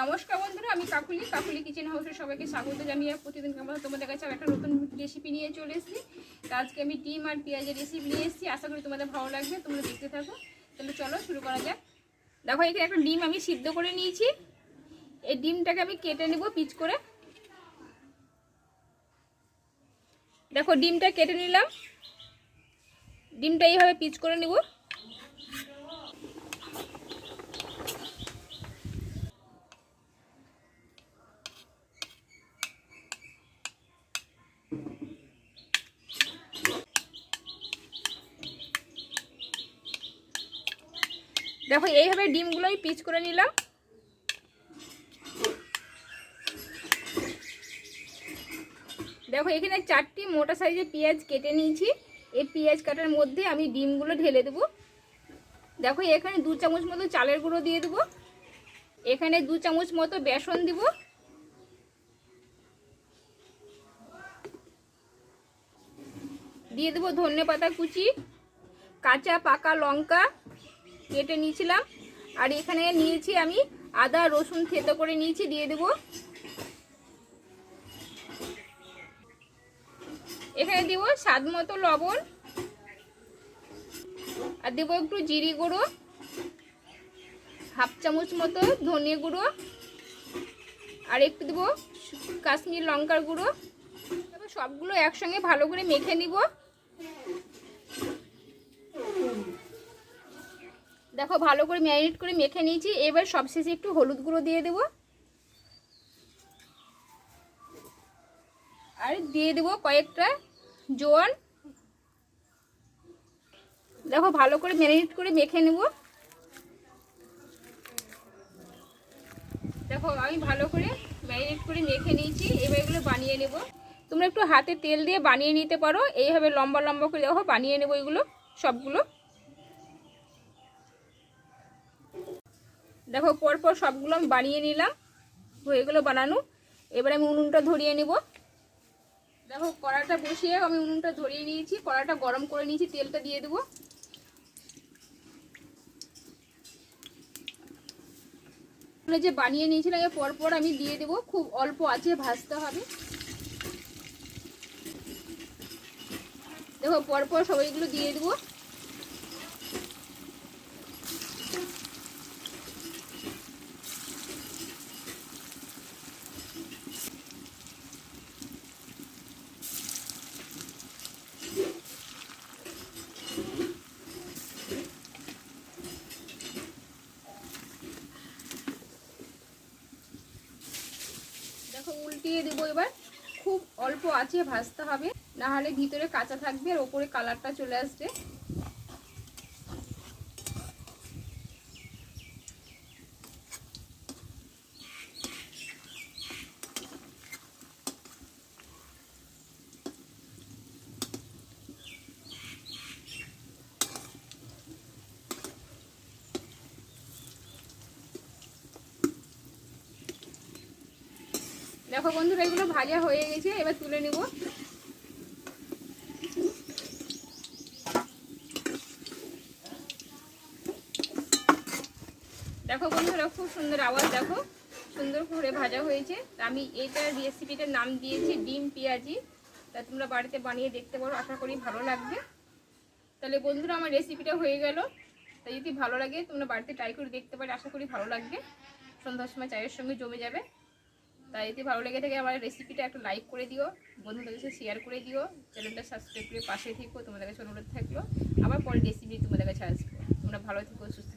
নমস্কার বন্ধুরা, আমি কাকুলি। কাকুলি কিচেন হাউসে সবাইকে স্বাগত জানিয়ে প্রতিদিন আমরা তোমাদের কাছে একটা নতুন রেসিপি নিয়ে চলে এসেছি। তা আজকে আমি ডিম আর পেঁয়াজের রেসিপি নিয়ে এসেছি। আশা করি তোমাদের ভালো লাগবে, তোমরা দেখতে থাকো। তাহলে চলো শুরু করা যাক। দেখো, এখানে একটা ডিম আমি সিদ্ধ করে নিয়েছি। এই ডিমটাকে আমি কেটে নেব পিচ করে। দেখো, ডিমটা কেটে নিলাম। ডিমটা এইভাবে পিচ করে নেব। দেখো, এইভাবে ডিমগুলোই পিচ করে নিলাম। দেখো, এখানে চারটি মোটা সাইজের পেঁয়াজ কেটে নিয়েছি। এই পেঁয়াজ কাটার মধ্যে আমি ডিমগুলো ঢেলে দেবো। দেখো, এখানে দু চামচ মতো চালের গুঁড়ো দিয়ে দেবো। এখানে দু চামচ মতো বেসন দিব। দিয়ে দেবো ধনে পাতা কুচি, কাঁচা পাকা লঙ্কা কেটে নিয়েছিলাম। আর এখানে নিয়েছি আমি আদা, রসুন থেতো করে নিয়েছি, দিয়ে দেবো। এখানে দিব স্বাদ মতো লবণ। আর দেবো একটু জিরি গুঁড়ো, হাফ চামচ মতো ধনে গুঁড়ো। আর একটু দেবো কাশ্মীর লঙ্কার গুঁড়ো। সবগুলো একসঙ্গে ভালো করে মেখে নিব। দেখো, ভালো করে ম্যারিনেট করে মেখে নিয়েছি। এবার সবশেষে একটু হলুদ গুঁড়ো দিয়ে দেবো। আর, দিয়ে দেবো কয়েকটা জোয়ান দেখো, ভালো করে ম্যারিনেট করে মেখে নেব। দেখো, আমি ভালো করে ম্যারিনেট করে মেখে নিয়েছি। এবার এগুলো বানিয়ে নেব। তোমরা একটু হাতে তেল দিয়ে বানিয়ে নিতে পারো। এইভাবে লম্বা লম্বা করে দেখো, বানিয়ে নেব এগুলো, সবগুলো। দেখো পরপর সবগুলো আমি বানিয়ে নিলাম। হয়ে গেলো বানানো। এবার আমি উনুনটা ধরিয়ে নেব। দেখো কড়াটা বসিয়ে আমি উনুনটা ধরিয়ে নিয়েছি। কড়াটা গরম করে নিয়েছি, তেলটা দিয়ে দেবো। যে বানিয়ে নিয়েছিলাম এর পরপর আমি দিয়ে দেবো। খুব অল্প আছে, ভাজতে হবে। দেখো পরপর সবাইগুলো দিয়ে দেবো দেখো উল্টিয়ে দেবো এবার। খুব অল্প আছে, ভাজতে হবে। না হলে ভিতরে কাঁচা থাকবে আর ওপরে কালারটা চলে আসবে। দেখো বন্ধুরা, এগুলো ভাজা হয়ে গেছে, এবার তুলে নেব। দেখো বন্ধুরা, খুব সুন্দর আওয়াজ, দেখো। সুন্দর করে ভাজা হয়েছে। আমি এইটার রেসিপিটার নাম দিয়েছি, ডিম পেঁয়াজি। তা তোমরা বাড়িতে বানিয়ে দেখতে পারো, আশা করি ভালো লাগবে। তাহলে বন্ধুরা, আমার রেসিপিটা হয়ে গেল। তাই যদি ভালো লাগে, তোমরা বাড়িতে ট্রাই করে দেখতে পারো, আশা করি ভালো লাগবে। সন্ধ্যার সময় চায়ের সঙ্গে জমে যাবে। তাই যদি ভালো লেগে থাকে আমার রেসিপিটা একটা লাইক করে দিও, বন্ধুদের কাছে শেয়ার করে দিও চ্যানেলটা সাবস্ক্রাইব করে পাশে থেকো, তোমাদের কাছে অনুরোধ থাকল, আবার পরে রেসিপি তোমাদের কাছে আসব। তোমরা ভালো থেকো, সুস্থ